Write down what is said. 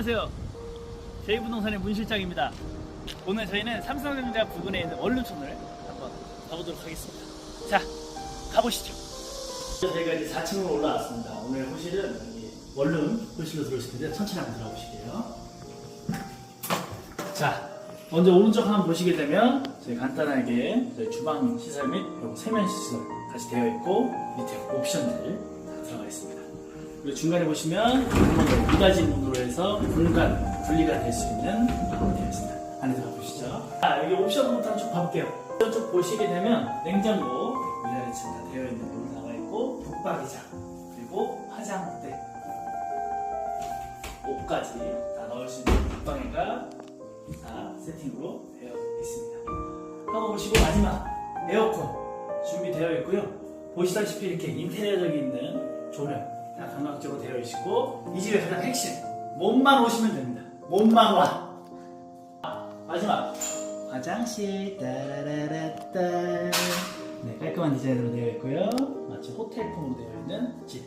안녕하세요. 제이부동산의 문 실장입니다. 오늘 저희는 삼성전자 부근에 있는 원룸촌을 한번 가보도록 하겠습니다. 자, 가보시죠. 저희가 이제 4층으로 올라왔습니다. 오늘 호실은 원룸 호실로 들어오실 텐데 천천히 한번 들어가 보실게요. 자, 먼저 오른쪽 한번 보시게 되면 저희 간단하게 저희 주방 시설 및 세면 시설 같이 되어 있고 밑에 옵션들 다 들어가 있습니다. 그리고 중간에 보시면 두 가지 문으로 해서 공간 분리가 될 수 있는 방으로 되어 있습니다. 안에 들어가 보시죠. 아, 여기 옵션부터 쭉 봐볼게요. 이쪽 보시게 되면 냉장고 위아래 지금 다 되어 있는 문이 나와 있고 북박이장 그리고 화장대 옷까지 다 넣을 수 있는 북방에가 다 세팅으로 되어 있습니다. 하고 보시고 마지막 에어컨 준비되어 있고요. 보시다시피 이렇게 인테리어적인 조명 다 감각적으로 되어 있고 이 집의 가장 핵심 몸만 오시면 됩니다. 몸만 와. 마지막 화장실 따라라라따 네 깔끔한 디자인으로 되어 있고요. 마치 호텔풍으로 되어 있는 집